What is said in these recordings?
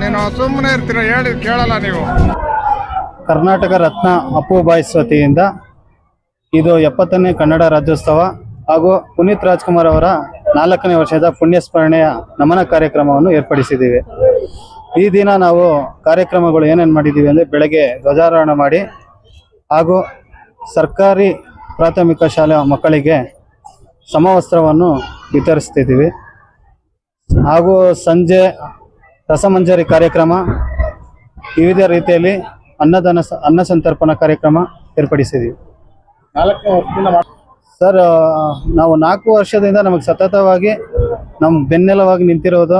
ನೀನು ಸುಮ್ಮನೆ ಇರ್ತೀರ, ಹೇಳಿ, ಕೇಳಲ್ಲ ನೀವು. ಕರ್ನಾಟಕ ರತ್ನ ಅಪ್ಪು ಬಾಯ್ಸ್ ವತಿಯಿಂದ ಇದು ಎಪ್ಪತ್ತನೇ ಕನ್ನಡ ರಾಜ್ಯೋತ್ಸವ ಹಾಗೂ ಪುನೀತ್ ರಾಜ್ಕುಮಾರ್ ಅವರ ನಾಲ್ಕನೇ ವರ್ಷದ ಪುಣ್ಯಸ್ಮರಣೆಯ ನಮನ ಕಾರ್ಯಕ್ರಮವನ್ನು ಏರ್ಪಡಿಸಿದ್ದೀವಿ. ಈ ದಿನ ನಾವು ಕಾರ್ಯಕ್ರಮಗಳು ಏನೇನು ಮಾಡಿದ್ದೀವಿ ಅಂದರೆ ಬೆಳಗ್ಗೆ ಧ್ವಜಾರೋಹಣ ಮಾಡಿ ಹಾಗೂ ಸರ್ಕಾರಿ ಪ್ರಾಥಮಿಕ ಶಾಲೆಯ ಮಕ್ಕಳಿಗೆ ಸಮವಸ್ತ್ರವನ್ನು ವಿತರಿಸ್ತಿದ್ದೀವಿ. ಹಾಗೂ ಸಂಜೆ ರಸಮಂಜರಿ ಕಾರ್ಯಕ್ರಮ ವಿವಿಧ ರೀತಿಯಲ್ಲಿ ಅನ್ನದಾನ ಅನ್ನ ಸಂತರ್ಪಣಾ ಕಾರ್ಯಕ್ರಮ ಏರ್ಪಡಿಸಿದ್ದೀವಿ ಸರ್ ನಾವು ನಾಲ್ಕು ವರ್ಷದಿಂದ ನಮಗೆ ಸತತವಾಗಿ ನಮ್ಮ ಬೆನ್ನೆಲವಾಗಿ ನಿಂತಿರೋದು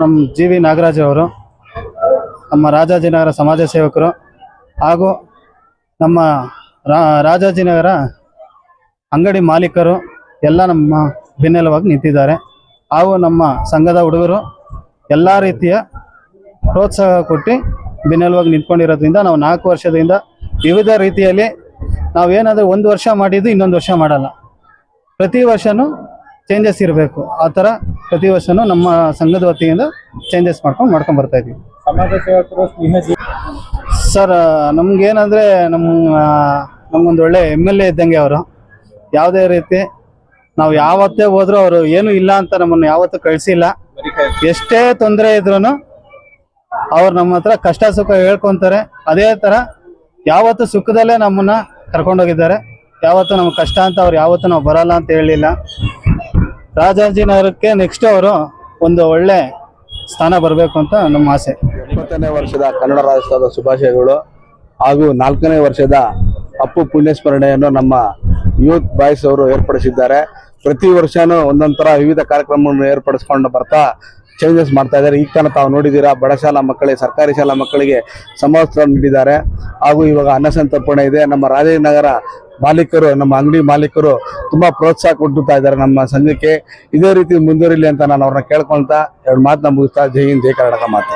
ನಮ್ಮ ಜಿ ವಿ ನಾಗರಾಜ್ ಅವರು ನಮ್ಮ ರಾಜಾಜಿನಗರ ಸಮಾಜ ಸೇವಕರು ಹಾಗೂ ನಮ್ಮ ರಾಜಾಜಿನಗರ ಅಂಗಡಿ ಮಾಲೀಕರು ಎಲ್ಲ ನಮ್ಮ ಬೆನ್ನೆಲವಾಗಿ ನಿಂತಿದ್ದಾರೆ ಹಾಗೂ ನಮ್ಮ ಸಂಘದ ಹುಡುಗರು ಎಲ್ಲ ರೀತಿಯ ಪ್ರೋತ್ಸಾಹ ಕೊಟ್ಟು ಬೆನ್ನೆಲುವಾಗಿ ನಿಂತ್ಕೊಂಡಿರೋದ್ರಿಂದ ನಾವು ನಾಲ್ಕು ವರ್ಷದಿಂದ ವಿವಿಧ ರೀತಿಯಲ್ಲಿ ನಾವೇನಾದರೂ ಒಂದು ವರ್ಷ ಮಾಡಿದ್ದು ಇನ್ನೊಂದು ವರ್ಷ ಮಾಡಲ್ಲ. ಪ್ರತಿ ವರ್ಷವೂ ಚೇಂಜಸ್ ಇರಬೇಕು. ಆ ಥರ ಪ್ರತಿ ವರ್ಷನೂ ನಮ್ಮ ಸಂಘದ ವತಿಯಿಂದ ಚೇಂಜಸ್ ಮಾಡ್ಕೊಂಡು ಮಾಡ್ಕೊಂಡು ಬರ್ತಾ ಇದ್ದೀವಿ. ಸರ್ ನಮಗೇನಂದರೆ ನಮ್ಮ ನಮಗೊಂದು ಒಳ್ಳೆ ಎಂ ಎಲ್ ಎ ಇದ್ದಂಗೆ ಅವರು. ಯಾವುದೇ ರೀತಿ ನಾವು ಯಾವತ್ತೇ ಹೋದರೂ ಅವರು ಏನೂ ಇಲ್ಲ ಅಂತ ನಮ್ಮನ್ನು ಯಾವತ್ತೂ ಕಳಿಸಿಲ್ಲ. ಎಷ್ಟೇ ತೊಂದರೆ ಇದ್ರು ಅವ್ರು ನಮ್ಮ ಹತ್ರ ಕಷ್ಟ ಸುಖ ಹೇಳ್ಕೊಂತಾರೆ. ಅದೇ ತರ ಯಾವತ್ತು ಸುಖದಲ್ಲೇ ನಮ್ಮನ್ನ ಕರ್ಕೊಂಡೋಗಿದ್ದಾರೆ ಯಾವತ್ತು ನಮ್ಗೆ ಕಷ್ಟ ಅಂತ ಅವ್ರು ಯಾವತ್ತು ನಾವು ಬರಲ್ಲ ಅಂತ ಹೇಳಿಲ್ಲ. ರಾಜಾಜಿನಗರಕ್ಕೆ ನೆಕ್ಸ್ಟ್ ಅವರು ಒಂದು ಒಳ್ಳೆ ಸ್ಥಾನ ಬರಬೇಕು ಅಂತ ನಮ್ಮ ಆಸೆ. ಇಪ್ಪತ್ತನೇ ವರ್ಷದ ಕನ್ನಡ ರಾಜ್ಯೋತ್ಸವದ ಶುಭಾಶಯಗಳು ಹಾಗೂ ನಾಲ್ಕನೇ ವರ್ಷದ ಅಪ್ಪು ಪುಣ್ಯಸ್ಮರಣೆಯನ್ನು ನಮ್ಮ ಯೂತ್ ಬಾಯ್ಸ್ ಅವರು ಏರ್ಪಡಿಸಿದ್ದಾರೆ. ಪ್ರತಿ ವರ್ಷನೂ ಒಂದೊಂಥರ ವಿವಿಧ ಕಾರ್ಯಕ್ರಮವನ್ನು ಏರ್ಪಡಿಸ್ಕೊಂಡು ಬರ್ತಾ ಚೇಂಜಸ್ ಮಾಡ್ತಾ ಇದ್ದಾರೆ. ಈಗ ತನಕ ತಾವು ನೋಡಿದ್ದೀರಾ, ಬಡ ಶಾಲಾ ಮಕ್ಕಳಿಗೆ, ಸರ್ಕಾರಿ ಶಾಲಾ ಮಕ್ಕಳಿಗೆ ಸಮವಸ್ತ್ರ ನೀಡಿದ್ದಾರೆ. ಹಾಗೂ ಇವಾಗ ಅನ್ನ ಸಂತರ್ಪಣೆ ಇದೆ. ನಮ್ಮ ರಾಜನಗರ ಮಾಲೀಕರು, ನಮ್ಮ ಅಂಗಡಿ ಮಾಲೀಕರು ತುಂಬಾ ಪ್ರೋತ್ಸಾಹ ಕೊಡ್ತಾ ಇದ್ದಾರೆ ನಮ್ಮ ಸಂಘಕ್ಕೆ. ಇದೇ ರೀತಿ ಮುಂದುವರಿಲಿ ಅಂತ ನಾನು ಅವ್ರನ್ನ ಕೇಳ್ಕೊಳ್ತಾ ಎರಡು ಮಾತನ್ನ ಮುಗಿಸ್ತಾ ಜೈ ಹಿಂದ್, ಜೈ ಕರ್ನಾಟಕ ಮಾತು.